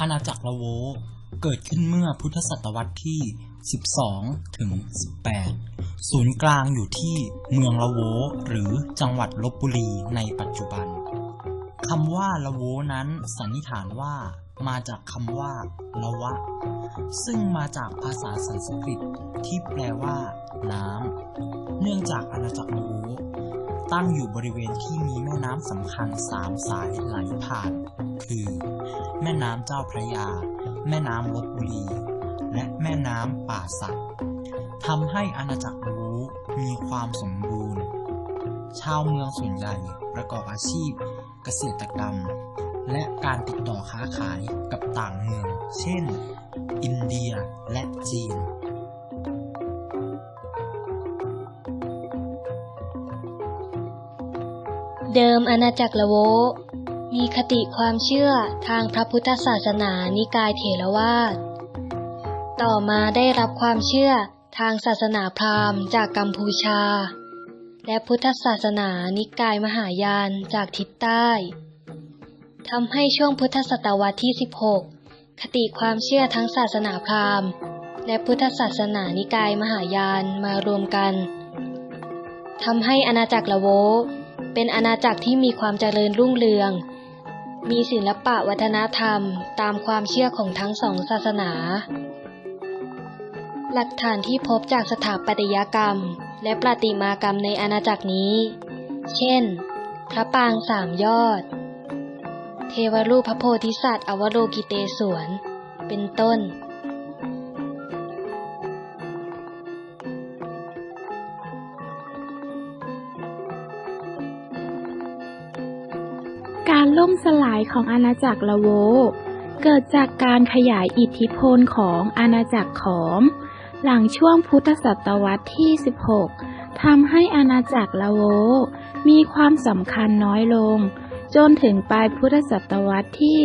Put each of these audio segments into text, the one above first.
อาณาจักรละโว เกิดขึ้นเมื่อพุทธศตวรรษที่ 12 ถึง 18 ศูนย์กลางอยู่ที่เมืองละโว หรือจังหวัดลบบุรีในปัจจุบันคำว่าละโวนั้นสันนิษฐานว่ามาจากคำว่าละวะ ซึ่งมาจากภาษาสันสกฤตที่แปลว่า น้ำเนื่องจากอาณาจักรละโวตั้งอยู่บริเวณที่มีแม่น้ำสำคัญสามสายไหลผ่าน แม่น้ำเจ้าพระยา แม่น้ำลบบุรี และแม่น้ำป่าสักทำให้อาณาจักรละโวมีความสมบูรณ์ ชาวเมืองส่วนใหญ่ประกอบอาชีพเกษตรกรรม และการติดต่อค้าขายกับต่างเมือง เช่น อินเดียและจีนเดิมอาณาจักรละโว มีคติความเชื่อทางพระพุทธศาสนานิกายเถรวาท ต่อมาได้รับความเชื่อทางศาสนาพราหมณ์จากกัมพูชา และพุทธศาสนานิกายมหายานจากทิศใต้ทำให้ช่วงพุทธศตวรรษที่ 16 คติความเชื่อทั้งศาสนาพราหมณ์ และพุทธศาสนานิกายมหายานมารวมกันทำให้อาณาจักรละโวเป็นอาณาจักรที่มีความเจริญรุ่งเรือง มีศิลปะวัฒนธรรมตามความเชื่อของทั้งสองศาสนา หลักฐานที่พบจากสถาปัตยกรรม และประติมากรรมในอาณาจักรนี้ เช่น พระปางสามยอด เทวรูปพระโพธิสัตว์อวโลกิเตศวน เป็นต้น การล่มสลายของอาณาจักรละโว เกิดจากการขยายอิทธิพลของอาณาจักรขอม หลังช่วงพุทธศตวรรษที่ 16 ทำให้อาณาจักรละโว มีความสำคัญน้อยลง จนถึงปลายพุทธศตวรรษที่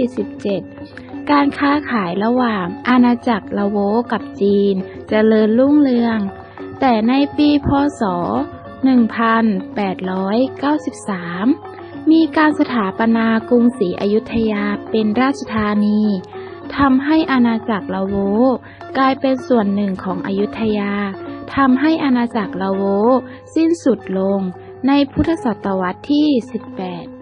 17 การค้าขายระหว่างอาณาจักรละโวกับจีนจเจริญรุ่งเรือง แต่ในปีพศ 1893 มีการสถาปนากรุงศรีอยุธยาเป็นราชธานีทำให้อาณาจักรละโวกลายเป็นส่วนหนึ่งของอยุธยาทำให้อาณาจักรละโวสิ้นสุดลงในพุทธศตวรรษที่ 18